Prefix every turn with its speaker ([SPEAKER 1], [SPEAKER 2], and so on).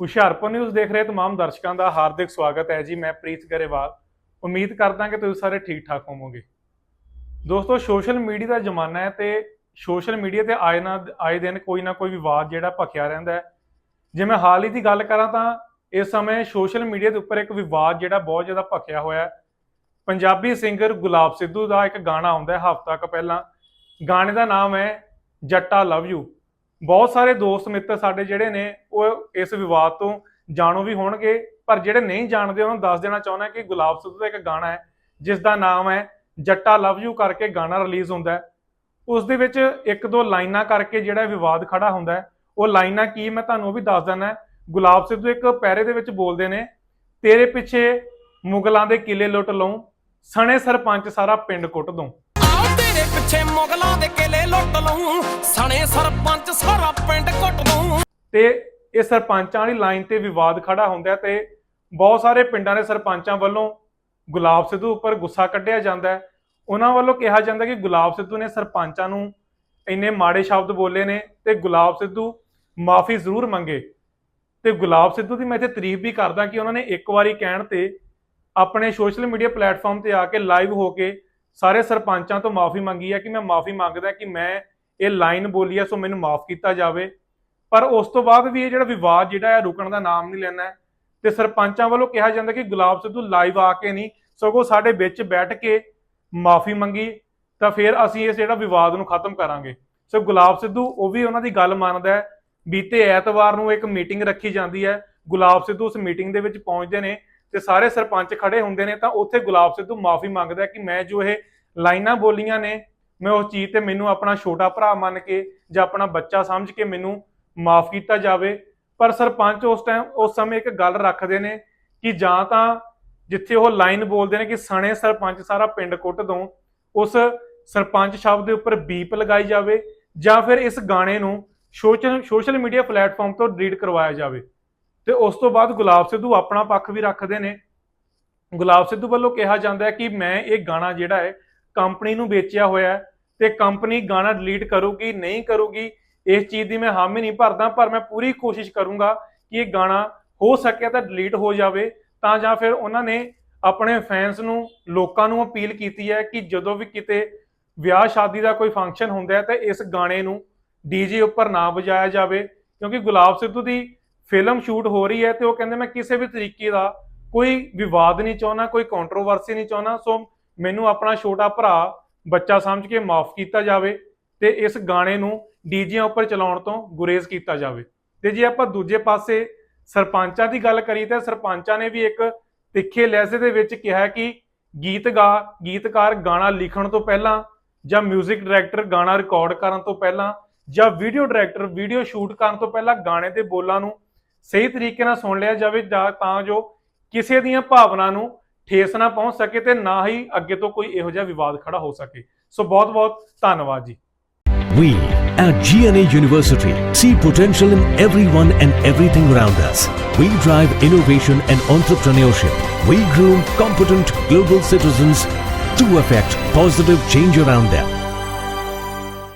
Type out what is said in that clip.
[SPEAKER 1] Hoshiarpur news ਦੇਖ ਰਹੇ ਤਮਾਮ ਦਰਸ਼ਕਾਂ ਦਾ ਹਾਰਦਿਕ ਸਵਾਗਤ ਹੈ ਜੀ। ਮੈਂ ਪ੍ਰੀਤ ਗਰੇਵਾਲ। ਉਮੀਦ ਕਰਦਾ ਕਿ ਤੁਸੀਂ ਸਾਰੇ ਠੀਕ ਠਾਕ ਹੋਵੋਗੇ। ਦੋਸਤੋ ਸੋਸ਼ਲ ਮੀਡੀਆ ਦਾ ਜ਼ਮਾਨਾ ਹੈ ਤੇ ਸੋਸ਼ਲ ਮੀਡੀਆ ਤੇ ਆਏ ਨਾ, ਆਏ ਦਿਨ ਕੋਈ ਨਾ ਕੋਈ ਵਿਵਾਦ ਜਿਹੜਾ ਭਖਿਆ ਰਹਿੰਦਾ ਹੈ। ਜੇ ਮੈਂ ਹਾਲ ਹੀ ਦੀ ਗੱਲ ਕਰਾਂ ਤਾਂ ਇਸ ਸਮੇਂ ਸੋਸ਼ਲ ਮੀਡੀਆ ਦੇ ਉੱਪਰ ਇੱਕ ਵਿਵਾਦ ਜਿਹੜਾ ਬਹੁਤ ਜ਼ਿਆਦਾ ਭਖਿਆ ਹੋਇਆ ਹੈ। ਪੰਜਾਬੀ ਸਿੰਗਰ ਗੁਲਾਬ ਸਿੱਧੂ ਦਾ ਇੱਕ ਗਾਣਾ ਆਉਂਦਾ ਹੈ ਹਫ਼ਤਾ ਕੁ ਪਹਿਲਾਂ। ਗਾਣੇ ਦਾ ਨਾਮ ਹੈ ਜੱਟਾ ਲਵ ਯੂ। ਬਹੁਤ ਸਾਰੇ ਦੋਸਤ ਮਿੱਤਰ ਸਾਡੇ ਜਿਹੜੇ ਨੇ, ਉਹ ਇਸ ਵਿਵਾਦ ਤੋਂ ਜਾਣੂ ਵੀ ਹੋਣਗੇ, ਪਰ ਜਿਹੜੇ ਨਹੀਂ ਜਾਣਦੇ, ਉਹਨਾਂ ਨੂੰ ਦੱਸ ਦੇਣਾ ਚਾਹੁੰਦਾ ਕਿ ਗੁਲਾਬ ਸਿੱਧੂ ਦਾ ਇੱਕ ਗਾਣਾ ਹੈ ਜਿਸ ਦਾ ਨਾਮ ਹੈ ਜੱਟਾ ਲਵ ਯੂ ਕਰਕੇ ਗਾਣਾ ਰਿਲੀਜ਼ ਹੁੰਦਾ ਹੈ। ਉਸ ਦੇ ਵਿੱਚ ਇੱਕ ਦੋ ਲਾਈਨਾਂ ਕਰਕੇ ਜਿਹੜਾ ਵਿਵਾਦ ਖੜਾ ਹੁੰਦਾ ਹੈ, ਉਹ ਲਾਈਨਾਂ ਕੀ ਮੈਂ ਤੁਹਾਨੂੰ ਉਹ ਵੀ ਦੱਸ ਦਿੰਦਾ ਗੁਲਾਬ ਸਿੱਧੂ ਇੱਕ ਪੈਰੇ ਦੇ ਵਿੱਚ ਬੋਲਦੇ ਨੇ, ਤੇਰੇ ਪਿੱਛੇ ਮੁਗਲਾਂ ਦੇ ਕਿਲੇ ਲੁੱਟ ਲਉ ਸਣੇ ਸਰਪੰਚ ਸਾਰਾ ਪਿੰਡ ਕੁੱਟ ਦੂੰ
[SPEAKER 2] ਪਿੱਛੇ ਮੁਗਲਾਂ ਦੇ ਕਿਲੇ ਲੁੱਟ ਲਊ, ਸਣੇ ਸਰਪੰਚ ਸਾਰਾ ਪਿੰਡ ਕੁੱਟ ਦਊ।
[SPEAKER 1] ਤੇ ਇਹ ਸਰਪੰਚਾਂ ਵਾਲੀ ਲਾਈਨ ਤੇ ਵਿਵਾਦ ਖੜਾ ਹੁੰਦਾ ਤੇ ਬਹੁਤ ਸਾਰੇ ਪਿੰਡਾਂ ਦੇ ਸਰਪੰਚਾਂ ਵੱਲੋਂ ਗੁਲਾਬ ਸਿੱਧੂ ਉੱਪਰ ਗੁੱਸਾ ਕੱਢਿਆ ਜਾਂਦਾ ਹੈ। ਉਹਨਾਂ ਵੱਲੋਂ ਕਿਹਾ ਜਾਂਦਾ ਕਿ ਗੁਲਾਬ ਸਿੱਧੂ ਨੇ ਸਰਪੰਚਾਂ ਨੂੰ ਇੰਨੇ ਮਾੜੇ ਸ਼ਬਦ ਬੋਲੇ ਨੇ ਤੇ ਗੁਲਾਬ ਸਿੱਧੂ ਮਾਫੀ ਜ਼ਰੂਰ ਮੰਗੇ। ਤੇ ਗੁਲਾਬ ਸਿੱਧੂ ਦੀ ਮੈਂ ਇੱਥੇ ਤਾਰੀਫ ਵੀ ਕਰਦਾ ਕਿ ਉਹਨਾਂ ਨੇ ਇੱਕ ਵਾਰੀ ਕਹਿਣ ਤੇ ਆਪਣੇ ਸੋਸ਼ਲ ਮੀਡੀਆ ਪਲੇਟਫਾਰਮ ਤੇ ਆ ਕੇ ਲਾਈਵ ਹੋ ਕੇ ਸਾਰੇ ਸਰਪੰਚਾਂ ਤੋਂ ਮਾਫੀ ਮੰਗੀ ਹੈ ਕਿ ਮੈਂ ਮਾਫੀ ਮੰਗਦਾ ਕਿ ਮੈਂ ਇਹ ਲਾਈਨ ਬੋਲੀ ਹੈ, ਸੋ ਮੈਨੂੰ ਮਾਫ ਕੀਤਾ ਜਾਵੇ। ਪਰ ਉਸ ਤੋਂ ਬਾਅਦ ਵੀ ਇਹ ਜਿਹੜਾ ਵਿਵਾਦ ਜਿਹੜਾ ਹੈ, ਰੁਕਣ ਦਾ ਨਾਮ ਨਹੀਂ ਲੈਣਾ ਹੈ ਤੇ ਸਰਪੰਚਾਂ ਵੱਲੋਂ ਕਿਹਾ ਜਾਂਦਾ ਕਿ ਗੁਲਾਬ ਸਿੱਧੂ ਲਾਈਵ ਆ ਕੇ ਨਹੀਂ, ਸਗੋਂ ਸਾਡੇ ਵਿੱਚ ਬੈਠ ਕੇ ਮਾਫੀ ਮੰਗੀ, ਤਾਂ ਫਿਰ ਅਸੀਂ ਇਸ ਜਿਹੜਾ ਵਿਵਾਦ ਨੂੰ ਖਤਮ ਕਰਾਂਗੇ। ਸੋ ਗੁਲਾਬ ਸਿੱਧੂ, ਉਹ ਵੀ ਉਹਨਾਂ ਦੀ ਗੱਲ ਮੰਨਦਾ ਹੈ। ਬੀਤੇ ਐਤਵਾਰ ਨੂੰ ਇੱਕ ਮੀਟਿੰਗ ਰੱਖੀ ਜਾਂਦੀ ਹੈ। ਗੁਲਾਬ ਸਿੱਧੂ ਉਸ ਮੀਟਿੰਗ ਦੇ ਵਿੱਚ ਪਹੁੰਚਦੇ ਨੇ। ਤੇ ਸਾਰੇ ਸਰਪੰਚ ਖੜੇ ਹੁੰਦੇ ਨੇ ਤਾਂ ਉੱਥੇ ਗੁਲਾਬ ਸਿੱਧੂ ਮਾਫੀ ਮੰਗਦਾ ਕਿ ਮੈਂ ਜੋ ਇਹ ਲਾਈਨਾਂ ਬੋਲੀਆਂ ਨੇ, ਮੈਂ ਉਸ ਚੀਜ਼ ਤੇ ਮੈਨੂੰ ਆਪਣਾ ਛੋਟਾ ਭਰਾ ਮੰਨ ਕੇ ਜਾਂ ਆਪਣਾ ਬੱਚਾ ਸਮਝ ਕੇ ਮੈਨੂੰ ਮਾਫ ਕੀਤਾ ਜਾਵੇ। ਪਰ ਸਰਪੰਚ ਉਸ ਟਾਈਮ ਉਸ ਸਮੇਂ ਇੱਕ ਗੱਲ ਰੱਖਦੇ ਨੇ ਕਿ ਜਾਂ ਤਾਂ ਜਿੱਥੇ ਉਹ ਲਾਈਨ ਬੋਲਦੇ ਨੇ ਕਿ ਸਣੇ ਸਰਪੰਚ ਸਾਰਾ ਪਿੰਡ ਕੁੱਟ ਦਊ, ਉਸ ਸਰਪੰਚ ਸ਼ਬਦ ਦੇ ਉੱਪਰ ਬੀਪ ਲਗਾਈ ਜਾਵੇ ਜਾਂ ਫਿਰ ਇਸ ਗਾਣੇ ਨੂੰ ਸੋਸ਼ਲ ਸੋਸ਼ਲ ਮੀਡੀਆ ਪਲੇਟਫਾਰਮ ਤੋਂ ਡਿਲੀਟ ਕਰਵਾਇਆ ਜਾਵੇ। ਤੇ ਉਸ ਤੋਂ ਬਾਅਦ ਗੁਲਾਬ ਸਿੱਧੂ ਆਪਣਾ ਪੱਖ ਵੀ ਰੱਖਦੇ ਨੇ। ਗੁਲਾਬ ਸਿੱਧੂ ਵੱਲੋਂ ਕਿਹਾ ਜਾਂਦਾ ਹੈ ਕਿ ਮੈਂ ਇਹ ਗਾਣਾ ਜਿਹੜਾ ਹੈ, ਕੰਪਨੀ ਨੂੰ ਵੇਚਿਆ ਹੋਇਆ ਹੈ ਤੇ ਕੰਪਨੀ ਗਾਣਾ ਡਿਲੀਟ ਕਰੂਗੀ, ਨਹੀਂ ਕਰੂਗੀ, ਇਸ ਚੀਜ਼ ਦੀ ਮੈਂ ਹਾਮੀ ਨਹੀਂ ਭਰਦਾ, ਪਰ ਮੈਂ ਪੂਰੀ ਕੋਸ਼ਿਸ਼ ਕਰੂੰਗਾ ਕਿ ਇਹ ਗਾਣਾ ਹੋ ਸਕਿਆ ਤਾਂ ਡਿਲੀਟ ਹੋ ਜਾਵੇ, ਤਾਂ ਜਾਂ ਫਿਰ ਉਹਨਾਂ ਨੇ ਆਪਣੇ ਫੈਨਸ ਨੂੰ, ਲੋਕਾਂ ਨੂੰ ਅਪੀਲ ਕੀਤੀ ਹੈ ਕਿ ਜਦੋਂ ਵੀ ਕਿਤੇ ਵਿਆਹ ਸ਼ਾਦੀ ਦਾ ਕੋਈ ਫੰਕਸ਼ਨ ਹੁੰਦਾ ਹੈ ਤਾਂ ਇਸ ਗਾਣੇ ਨੂੰ ਡੀਜੇ ਉੱਪਰ ਨਾ ਵਜਾਇਆ ਜਾਵੇ, ਕਿਉਂਕਿ ਗੁਲਾਬ ਸਿੱਧੂ ਦੀ ਫਿਲਮ ਸ਼ੂਟ ਹੋ ਰਹੀ ਹੈ ਤੇ ਉਹ ਕਹਿੰਦੇ ਮੈਂ ਕਿਸੇ ਵੀ ਤਰੀਕੇ ਦਾ ਕੋਈ ਵਿਵਾਦ ਨਹੀਂ ਚਾਹੁੰਦਾ, ਕੋਈ ਕੰਟਰੋਵਰਸੀ ਨਹੀਂ ਚਾਹੁੰਦਾ, ਸੋ ਮੈਨੂੰ ਆਪਣਾ ਛੋਟਾ ਭਰਾ ਬੱਚਾ ਸਮਝ ਕੇ ਮਾਫ ਕੀਤਾ ਜਾਵੇ ਤੇ ਇਸ ਗਾਣੇ ਨੂੰ ਡੀਜੇ ਉੱਪਰ ਚਲਾਉਣ ਤੋਂ ਗੁਰੇਜ਼ ਕੀਤਾ ਜਾਵੇ। ਤੇ ਜੇ ਆਪਾਂ ਦੂਜੇ ਪਾਸੇ ਸਰਪੰਚਾਂ ਦੀ ਗੱਲ ਕਰੀ ਤਾਂ ਸਰਪੰਚਾਂ ਨੇ ਵੀ ਇੱਕ ਤਿੱਖੇ ਲਹਿਜ਼ੇ ਦੇ ਵਿੱਚ ਕਿਹਾ ਕਿ ਗੀਤ ਗਾ, ਗੀਤਕਾਰ ਗਾਣਾ ਲਿਖਣ ਤੋਂ ਪਹਿਲਾਂ ਜਾਂ 뮤직 ਡਾਇਰੈਕਟਰ ਗਾਣਾ ਰਿਕਾਰਡ ਕਰਨ ਤੋਂ ਪਹਿਲਾਂ ਜਾਂ ਵੀਡੀਓ ਡਾਇਰੈਕਟਰ ਵੀਡੀਓ ਸ਼ੂਟ ਕਰਨ ਤੋਂ ਪਹਿਲਾਂ ਗਾਣੇ ਦੇ ਬੋਲਾਂ ਨੂੰ ਸਹੀ ਤਰੀਕੇ ਨਾਲ ਸੁਣ ਲਿਆ ਜਾਵੇ ਜਾਂ ਤਾਂ ਜੋ ਕਿਸੇ ਦੀਆਂ ਭਾਵਨਾ ਨੂੰ ਠੇਸ ਨਾ ਪਹੁੰਚ ਸਕੇ ਤੇ ਨਾ ਹੀ ਅੱਗੇ ਤੋਂ ਕੋਈ ਇਹੋ ਜਿਹਾ ਵਿਵਾਦ ਖੜਾ ਹੋ ਸਕੇ ਸੋ ਬਹੁਤ ਬਹੁਤ ਧੰਨਵਾਦ ਜੀ
[SPEAKER 3] We at GNA University see potential in everyone and everything around us. We drive innovation and entrepreneurship. We groom competent global citizens to affect positive change around them.